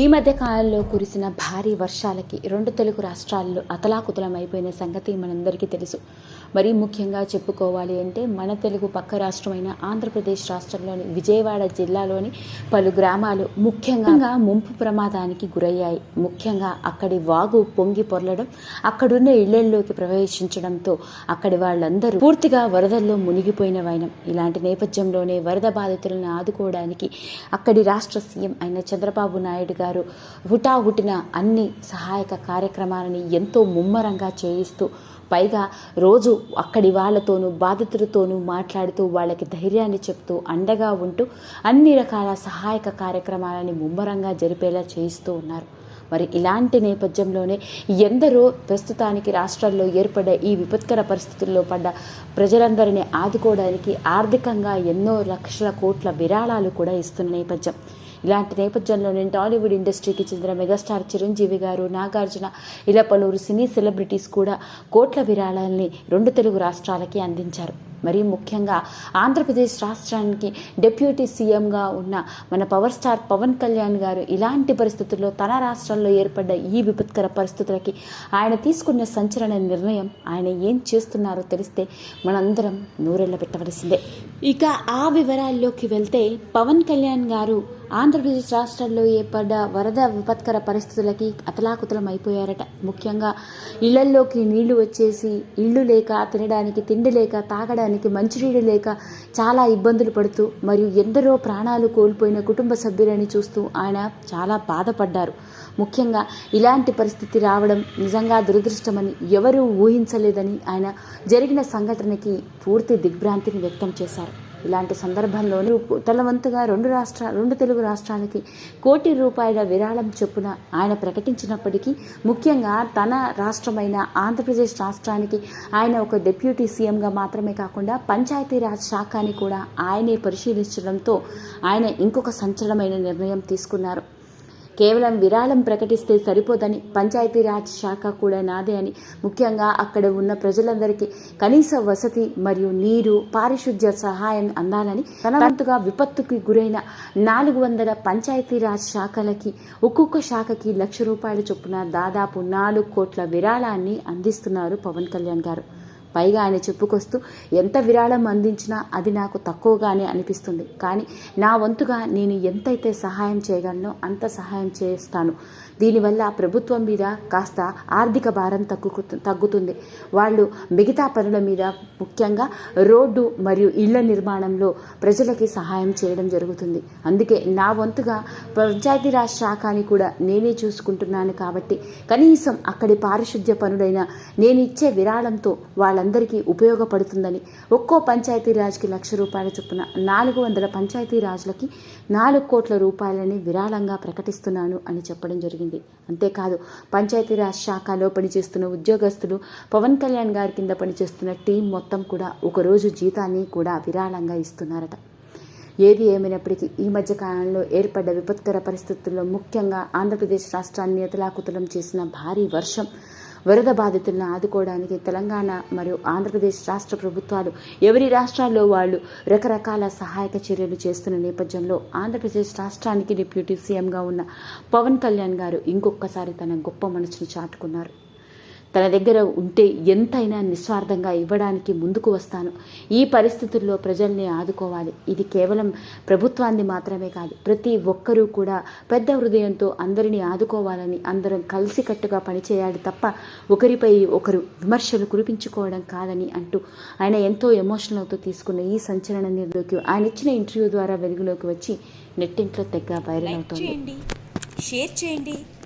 ఈ మధ్య కాలంలో కురిసిన భారీ వర్షాలకి రెండు తెలుగు రాష్ట్రాల్లో అతలాకుతలమైపోయిన సంగతి మనందరికీ తెలుసు. మరీ ముఖ్యంగా చెప్పుకోవాలి అంటే మన తెలుగు పక్క రాష్ట్రమైన ఆంధ్రప్రదేశ్ రాష్ట్రంలోని విజయవాడ జిల్లాలోని పలు గ్రామాలు ముఖ్యంగా ముంపు ప్రమాదానికి గురయ్యాయి. ముఖ్యంగా అక్కడి వాగు పొంగి పొర్లడం అక్కడున్న ఇళ్ళల్లోకి ప్రవేశించడంతో అక్కడి వాళ్ళందరూ పూర్తిగా వరదల్లో మునిగిపోయిన వైనం. ఇలాంటి నేపథ్యంలోనే వరద బాధితులను ఆదుకోవడానికి అక్కడి రాష్ట్ర సీఎం అయిన చంద్రబాబు నాయుడు గారు హుటాహుటిన అన్ని సహాయక కార్యక్రమాలని ఎంతో ముమ్మరంగా చేయిస్తూ పైగా రోజు అక్కడి వాళ్ళతోనూ బాధితులతోనూ మాట్లాడుతూ వాళ్ళకి ధైర్యాన్ని చెప్తూ అండగా ఉంటూ అన్ని రకాల సహాయక కార్యక్రమాలని ముమ్మరంగా జరిపేలా చేయిస్తూ ఉన్నారు. మరి ఇలాంటి నేపథ్యంలోనే ఎందరో ప్రస్తుతానికి రాష్ట్రాల్లో ఏర్పడే ఈ విపత్కర పరిస్థితుల్లో పడ్డ ప్రజలందరినీ ఆదుకోవడానికి ఆర్థికంగా ఎన్నో లక్షల కోట్ల విరాళాలు కూడా ఇస్తున్న నేపథ్యం. ఇలాంటి నేపథ్యంలోనే టాలీవుడ్ ఇండస్ట్రీకి చెందిన మెగాస్టార్ చిరంజీవి గారు నాగార్జున ఇలా పలువురు సినీ సెలబ్రిటీస్ కూడా కోట్ల విరాళాలని రెండు తెలుగు రాష్ట్రాలకి అందించారు. మరీ ముఖ్యంగా ఆంధ్రప్రదేశ్ రాష్ట్రానికి డిప్యూటీ సీఎంగా ఉన్న మన పవర్ స్టార్ పవన్ కళ్యాణ్ గారు ఇలాంటి పరిస్థితుల్లో తన రాష్ట్రంలో ఏర్పడ్డ ఈ విపత్కర పరిస్థితులకి ఆయన తీసుకున్న సంచలన నిర్ణయం ఆయన ఏం చేస్తున్నారో తెలిస్తే మనందరం నూరెళ్ళ పెట్టవలసిందే. ఇక ఆ వివరాల్లోకి వెళ్తే పవన్ కళ్యాణ్ గారు ఆంధ్రప్రదేశ్ రాష్ట్రంలో ఏర్పడ్డ వరద విపత్కర పరిస్థితులకి అతలాకుతలం అయిపోయారట ముఖ్యంగా ఇళ్ళల్లోకి నీళ్ళు వచ్చేసి ఇళ్ళు లేక తినడానికి తిండి లేక తాగడానికి మంచినీళ్ళు లేక చాలా ఇబ్బందులు పడుతూ మరియు ఎందరో ప్రాణాలు కోల్పోయిన కుటుంబ సభ్యులని చూస్తూ ఆయన చాలా బాధపడ్డారు. ముఖ్యంగా ఇలాంటి పరిస్థితి రావడం నిజంగా దురదృష్టమని ఎవరూ ఊహించలేదని ఆయన జరిగిన సంఘటనకి పూర్తి దిగ్భ్రాంతిని వ్యక్తం చేశారు. ఇలాంటి సందర్భంలోనే తలవంతుగా రెండు రాష్ట్ర రెండు తెలుగు రాష్ట్రాలకి కోటి రూపాయల విరాళం చొప్పున ఆయన ప్రకటించినప్పటికీ ముఖ్యంగా తన రాష్ట్రమైన ఆంధ్రప్రదేశ్ రాష్ట్రానికి ఆయన ఒక డిప్యూటీ సీఎంగా మాత్రమే కాకుండా పంచాయతీరాజ్ శాఖని కూడా ఆయనే పరిశీలించడంతో ఆయన ఇంకొక సంచలనమైన నిర్ణయం తీసుకున్నారు. కేవలం విరాళం ప్రకటిస్తే సరిపోదని పంచాయతీరాజ్ శాఖ కూడా నాదే అని. ముఖ్యంగా అక్కడ ఉన్న ప్రజలందరికీ కనీస వసతి మరియు నీరు పారిశుద్ధ్య సహాయం అందాలని తనవంతుగా విపత్తుకి గురైన నాలుగు వందల పంచాయతీరాజ్ శాఖలకి ఒక్కొక్క శాఖకి లక్ష రూపాయల చొప్పున దాదాపు నాలుగు కోట్ల విరాళాన్ని అందిస్తున్నారు పవన్ కళ్యాణ్ గారు. పైగా ఆయన చెప్పుకొస్తూ ఎంత విరాళం అందించినా అది నాకు తక్కువగానే అనిపిస్తుంది. కానీ నా వంతుగా నేను ఎంతైతే సహాయం చేయగలనో అంత సహాయం చేస్తాను. దీనివల్ల ప్రభుత్వం మీద కాస్త ఆర్థిక భారం తగ్గు తగ్గుతుంది. వాళ్ళు మిగతా పనుల మీద ముఖ్యంగా రోడ్డు మరియు ఇళ్ళ నిర్మాణంలో ప్రజలకి సహాయం చేయడం జరుగుతుంది. అందుకే నా వంతుగా పంచాయతీరాజ్ శాఖని కూడా నేనే చూసుకుంటున్నాను కాబట్టి కనీసం అక్కడి పారిశుద్ధ్య పనులైన నేను ఇచ్చే విరాళంతో వాళ్ళందరికీ ఉపయోగపడుతుందని ఒక్కో పంచాయతీరాజ్కి లక్ష రూపాయల చొప్పున నాలుగు వందల పంచాయతీరాజ్లకి నాలుగు కోట్ల రూపాయలని విరాళంగా ప్రకటిస్తున్నాను అని చెప్పడం జరిగింది. అంతేకాదు పంచాయతీరాజ్ శాఖలో పనిచేస్తున్న ఉద్యోగస్తులు పవన్ కళ్యాణ్ గారి కింద పనిచేస్తున్న టీం మొత్తం కూడా ఒకరోజు జీతాన్ని కూడా విరాళంగా ఇస్తున్నారట. ఏది ఏమైనప్పటికీ ఈ మధ్య కాలంలో ఏర్పడ్డ విపత్కర పరిస్థితుల్లో ముఖ్యంగా ఆంధ్రప్రదేశ్ రాష్ట్రాన్ని ఎతలాకుతలం చేసిన భారీ వర్షం వరద బాధితులను ఆదుకోవడానికి తెలంగాణ మరియు ఆంధ్రప్రదేశ్ రాష్ట్ర ప్రభుత్వాలు ఎవరి రాష్ట్రాల్లో వాళ్ళు రకరకాల సహాయక చర్యలు చేస్తున్న నేపథ్యంలో ఆంధ్రప్రదేశ్ రాష్ట్రానికి డిప్యూటీ సీఎంగా ఉన్న పవన్ కళ్యాణ్ గారు ఇంకొకసారి తన గొప్ప మనసును చాటుకున్నారు. తన దగ్గర ఉంటే ఎంతైనా నిస్వార్థంగా ఇవ్వడానికి ముందుకు వస్తాను. ఈ పరిస్థితుల్లో ప్రజల్ని ఆదుకోవాలి. ఇది కేవలం ప్రభుత్వాన్ని మాత్రమే కాదు ప్రతి ఒక్కరూ కూడా పెద్ద హృదయంతో అందరినీ ఆదుకోవాలని అందరం కలిసికట్టుగా పనిచేయాలి తప్ప ఒకరిపై ఒకరు విమర్శలు కురిపించుకోవడం కాదని అంటూ ఆయన ఎంతో ఎమోషనల్తో తీసుకున్న ఈ సంచలన నిర్ణయంలోకి ఆయన ఇచ్చిన ఇంటర్వ్యూ ద్వారా వెలుగులోకి వచ్చి నెట్టింట్లో తెగ వైరల్ అవుతోంది. షేర్ చేయండి.